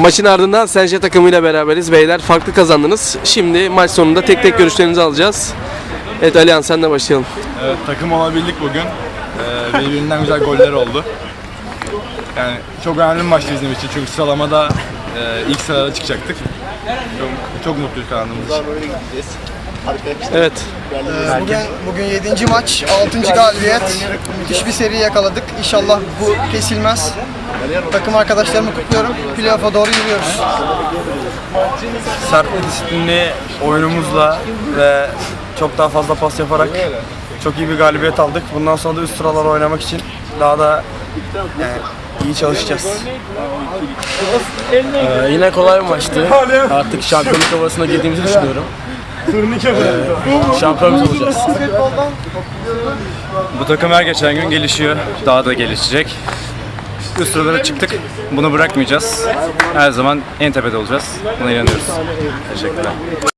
Maçın ardından Senje takımıyla beraberiz. Beyler farklı kazandınız. Şimdi maç sonunda tek tek görüşlerinizi alacağız. Evet Alihan sen de başlayalım. Evet, takım olabildik bugün. Ee, birbirinden güzel goller oldu. Yani çok önemli bir maçtı bizim için çünkü sıralamada e, ilk sırada çıkacaktık. Çok, çok mutluyuz kazandığımız için. Evet. Bugün, bugün 7. maç, 6. galibiyet. Müthiş bir seri yakaladık. İnşallah bu kesilmez. Takım arkadaşlarımı kutluyorum. Playoff'a doğru yürüyoruz. sert ve disiplinli oyunumuzla ve çok daha fazla pas yaparak çok iyi bir galibiyet aldık. Bundan sonra da üst sıralara oynamak için daha da yani iyi çalışacağız. Ee, yine kolay bir maçtı. Artık şampiyonluk havasına girdiğimizi düşünüyorum. Ee, şampiyonumuz olacağız. Bu takım her geçen gün gelişiyor. Daha da gelişecek. Üst sıralara çıktık. Bunu bırakmayacağız. Her zaman en tepede olacağız. Buna inanıyoruz. Teşekkürler.